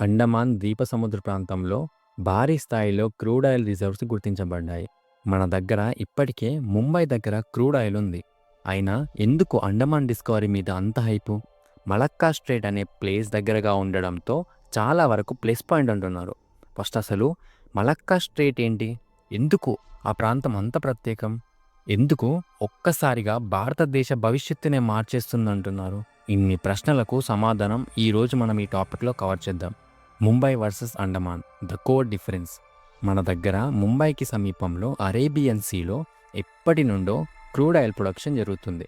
అండమాన్ ద్వీప సముద్ర ప్రాంతంలో భారీ స్థాయిలో క్రూడ్ ఆయిల్ రిజర్వ్స్ గుర్తించబడ్డాయి. మన దగ్గర ఇప్పటికే ముంబై దగ్గర క్రూడ్ ఆయిల్ ఉంది. అయినా ఎందుకు అండమాన్ డిస్కవరీ మీద అంత హైపు? మలక్కా స్ట్రేట్ అనే ప్లేస్ దగ్గరగా ఉండడంతో చాలా వరకు ప్లస్ పాయింట్ అంటున్నారు. ఫస్ట్ అసలు మలక్కా స్ట్రేట్ ఏంటి? ఎందుకు ఆ ప్రాంతం అంత ప్రత్యేకం? ఎందుకు ఒక్కసారిగా భారతదేశ భవిష్యత్తునే మార్చేస్తుందంటున్నారు? ఇన్ని ప్రశ్నలకు సమాధానం ఈరోజు మనం ఈ టాపిక్లో కవర్ చేద్దాం. Mumbai versus Andaman the core difference మన దగ్గర ముంబైకి సమీపంలో అరేబియన్ సీలో ఎప్పటి నుండో క్రూడ్ ఆయిల్ ప్రొడక్షన్ జరుగుతుంది.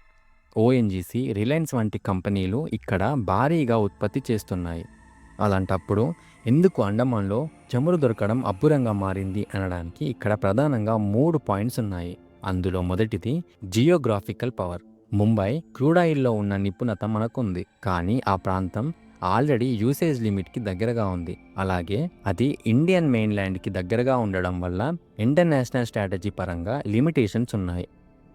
ఓఎన్జీసీ, రిలయన్స్ వంటి కంపెనీలు ఇక్కడ భారీగా ఉత్పత్తి చేస్తున్నాయి. అలాంటప్పుడు ఎందుకు అండమాన్లో చమురు దొరకడం అబ్బురంగా మారింది అనడానికి ఇక్కడ ప్రధానంగా మూడు పాయింట్స్ ఉన్నాయి. అందులో మొదటిది జియోగ్రాఫికల్ పవర్. ముంబై క్రూడాయిల్లో ఉన్న నిపుణత మనకుంది. కానీ ఆ ప్రాంతం ఆల్రెడీ యూసేజ్ లిమిట్కి దగ్గరగా ఉంది. అలాగే అది ఇండియన్ మెయిన్ల్యాండ్కి దగ్గరగా ఉండడం వల్ల ఇంటర్నేషనల్ స్ట్రాటజీ పరంగా లిమిటేషన్స్ ఉన్నాయి.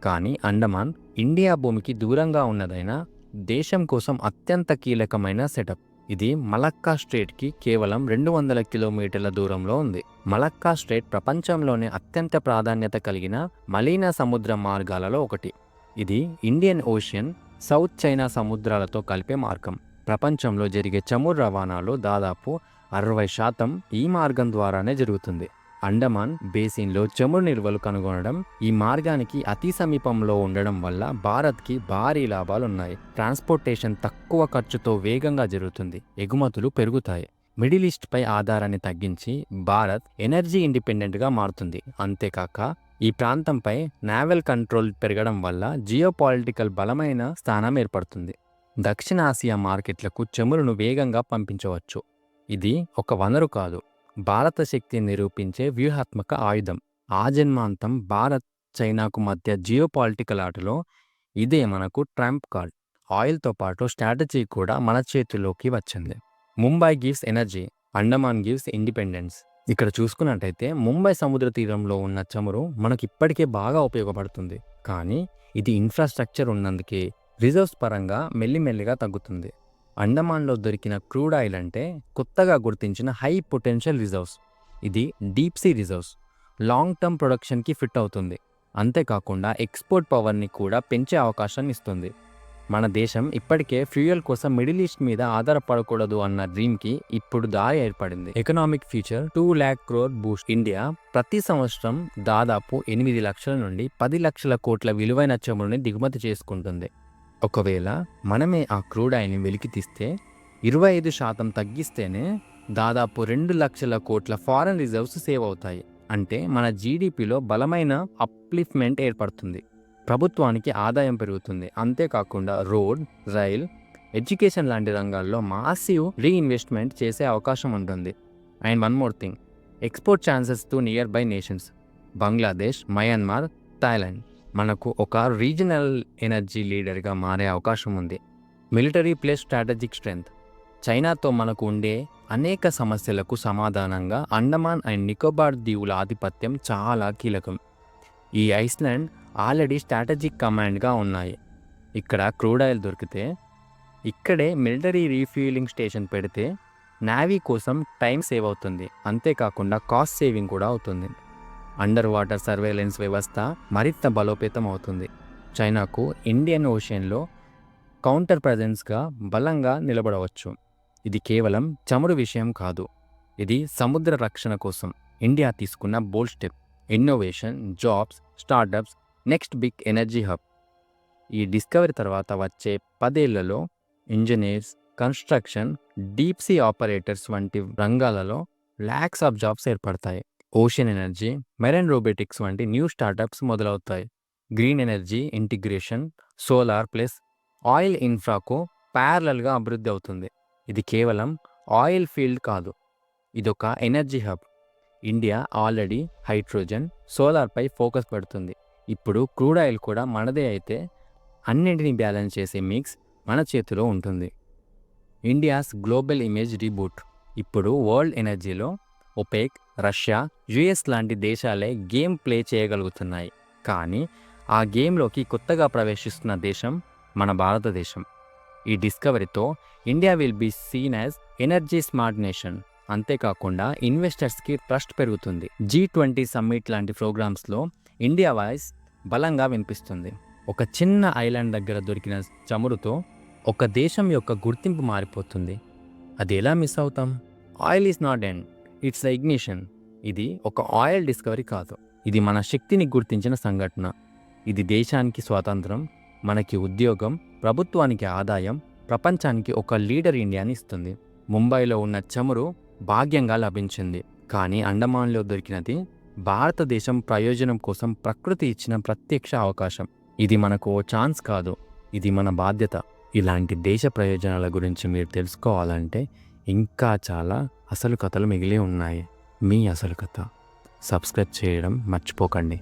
కానీ అండమాన్ ఇండియా భూమికి దూరంగా ఉన్నదైన దేశం కోసం అత్యంత కీలకమైన సెటప్. ఇది మలక్కా స్ట్రేట్కి కేవలం రెండు వందల కిలోమీటర్ల దూరంలో ఉంది. మలక్కా స్ట్రేట్ ప్రపంచంలోనే అత్యంత ప్రాధాన్యత కలిగిన మలీనా సముద్ర మార్గాలలో ఒకటి. ఇది ఇండియన్ ఓషియన్ సౌత్ చైనా సముద్రాలతో కలిపే మార్గం. ప్రపంచంలో జరిగే చమురు రవాణాలో దాదాపు అరవై శాతం ఈ మార్గం ద్వారానే జరుగుతుంది. అండమాన్ బేసిన్లో చమురు నిల్వలు కనుగొనడం ఈ మార్గానికి అతి సమీపంలో ఉండడం వల్ల భారత్కి భారీ లాభాలు ఉన్నాయి ట్రాన్స్పోర్టేషన్ తక్కువ ఖర్చుతో వేగంగా జరుగుతుంది. ఎగుమతులు పెరుగుతాయి. మిడిల్ ఈస్ట్పై ఆధారాన్ని తగ్గించి భారత్ ఎనర్జీ ఇండిపెండెంట్గా మారుతుంది. అంతేకాక ఈ ప్రాంతంపై నావల్ కంట్రోల్ పెరగడం వల్ల జియోపాలిటికల్ బలమైన స్థానం ఏర్పడుతుంది. దక్షిణాసియా మార్కెట్లకు చమురును వేగంగా పంపించవచ్చు. ఇది ఒక వనరు కాదు, భారత శక్తిని నిరూపించే వ్యూహాత్మక ఆయుధం. ఆజన్మాంతం భారత్, చైనాకు మధ్య జియోపాలిటికల్ ఆటలో ఇదే మనకు ట్రంప్ కార్డ్. ఆయిల్తో పాటు స్ట్రాటజీ కూడా మన చేతిలోకి వచ్చింది. Mumbai gives energy, Andaman gives independence. ఇక్కడ చూసుకున్నట్టయితే ముంబై సముద్ర తీరంలో ఉన్న చమురు మనకు ఇప్పటికే బాగా ఉపయోగపడుతుంది. కానీ ఇది ఇన్ఫ్రాస్ట్రక్చర్ ఉన్నందుకే రిజర్వ్స్ పరంగా మెల్లిమెల్లిగా తగ్గుతుంది. అండమాన్లో దొరికిన క్రూడ్ ఆయిల్ అంటే కొత్తగా గుర్తించిన హై పొటెన్షియల్ రిజర్వ్స్. ఇది deep sea reserves. Long term ప్రొడక్షన్కి fit అవుతుంది. అంతేకాకుండా ఎక్స్పోర్ట్ పవర్ని కూడా పెంచే అవకాశాన్ని ఇస్తుంది. మన దేశం ఇప్పటికే ఫ్యూయల్ కోసం మిడిల్ ఈస్ట్ మీద ఆధారపడకూడదు అన్న డ్రీమ్కి ఇప్పుడు దారి ఏర్పడింది. Economic future two lakh crore boost India ప్రతి సంవత్సరం దాదాపు ఎనిమిది లక్షల నుండి పది లక్షల కోట్ల విలువైన చమురుని దిగుమతి చేసుకుంటుంది. ఒకవేళ మనమే ఆ క్రూడ్ ఆయిల్ని వెలికితీస్తే ఇరవై ఐదు శాతం తగ్గిస్తేనే దాదాపు రెండు లక్షల కోట్ల ఫారెన్ రిజర్వ్స్ సేవ్ అవుతాయి. అంటే మన జీడీపీలో బలమైన అప్లిఫ్ట్మెంట్ ఏర్పడుతుంది. ప్రభుత్వానికి ఆదాయం పెరుగుతుంది. అంతేకాకుండా రోడ్, రైల్, ఎడ్యుకేషన్ లాంటి రంగాల్లో మాసివ్ రీఇన్వెస్ట్మెంట్ చేసే అవకాశం ఉంటుంది. And one more thing export chances to nearby nations Bangladesh, Myanmar, Thailand మనకు ఒక రీజనల్ ఎనర్జీ లీడర్గా మారే అవకాశం ఉంది. మిలిటరీ ప్లస్ స్ట్రాటజిక్ స్ట్రెంగ్త్ చైనాతో మనకు ఉండే అనేక సమస్యలకు సమాధానంగా అండమాన్ అండ్ నికోబార్ దీవుల ఆధిపత్యం చాలా కీలకం. ఈ ఐస్లాండ్ ఆల్రెడీ స్ట్రాటజిక్ కమాండ్గా ఉన్నాయి. ఇక్కడ క్రూడ్ ఆయిల్ దొరికితే ఇక్కడే మిలిటరీ రీఫ్యూలింగ్ స్టేషన్ పెడితే నావీ కోసం టైం సేవ్ అవుతుంది. అంతేకాకుండా కాస్ట్ సేవింగ్ కూడా అవుతుంది. అండర్ వాటర్ సర్వేలెన్స్ వ్యవస్థ మరింత బలోపేతం అవుతుంది. చైనాకు ఇండియన్ ఓషన్లో కౌంటర్ ప్రజెన్స్గా బలంగా నిలబడవచ్చు. ఇది కేవలం చమురు విషయం కాదు. ఇది సముద్ర రక్షణ కోసం ఇండియా తీసుకున్న bold step. Innovation, jobs, startups, next big energy hub. ఈ డిస్కవరీ తర్వాత వచ్చే పదేళ్ళలో engineers, construction, deep sea operators వంటి రంగాలలో ల్యాక్స్ ఆఫ్ జాబ్స్ ఏర్పడతాయి. ఓషన్ ఎనర్జీ, మెరైన్ రోబోటిక్స్ వంటి న్యూ స్టార్టప్స్ మొదలవుతాయి. Green energy integration, solar plus oil ఇన్ఫ్రాకు ప్యారలల్గా అభివృద్ధి అవుతుంది. ఇది కేవలం ఆయిల్ ఫీల్డ్ కాదు, ఇదొక energy hub. India already hydrogen, సోలార్పై focus పెడుతుంది. ఇప్పుడు క్రూడ్ ఆయిల్ కూడా మనదే అయితే అన్నింటినీ బ్యాలెన్స్ చేసే మిక్స్ మన చేతిలో ఉంటుంది. ఇండియాస్ గ్లోబల్ ఇమేజ్ రీబూట్ ఇప్పుడు వరల్డ్ ఎనర్జీలో ఒపేక్ రష్యా, యుఎస్ లాంటి దేశాలే గేమ్ ప్లే చేయగలుగుతున్నాయి. కానీ ఆ గేమ్లోకి కొత్తగా ప్రవేశిస్తున్న దేశం మన భారతదేశం. ఈ డిస్కవరీతో India will be seen as energy smart nation. అంతేకాకుండా ఇన్వెస్టర్స్కి ట్రస్ట్ పెరుగుతుంది. జీ ట్వంటీ సమ్మిట్ లాంటి ప్రోగ్రామ్స్లో ఇండియా వాయిస్ బలంగా వినిపిస్తుంది. ఒక చిన్న ఐలాండ్ దగ్గర దొరికిన చమురుతో ఒక దేశం యొక్క గుర్తింపు మారిపోతుంది. అది ఎలా మిస్ అవుతాం? Oil is not end. It's ignition. ఇది ఒక ఆయిల్ డిస్కవరీ కాదు. ఇది మన శక్తిని గుర్తించిన సంఘటన. ఇది దేశానికి స్వాతంత్రం మనకి ఉద్యోగం ప్రభుత్వానికి ఆదాయం ప్రపంచానికి ఒక లీడర్ ఇండియాని ఇస్తుంది. ముంబైలో ఉన్న చమురు భాగ్యంగా లభించింది. కానీ అండమాన్లో దొరికినది భారతదేశం ప్రయోజనం కోసం ప్రకృతి ఇచ్చిన ప్రత్యక్ష అవకాశం. ఇది మనకు ఓ ఛాన్స్ కాదు. ఇది మన బాధ్యత. ఇలాంటి దేశ ప్రయోజనాల గురించి మీరు తెలుసుకోవాలంటే ఇంకా చాలా అసలు కథలు మిగిలి ఉన్నాయి. మీ అసలు కథ. సబ్స్క్రైబ్ చేయడం మర్చిపోకండి.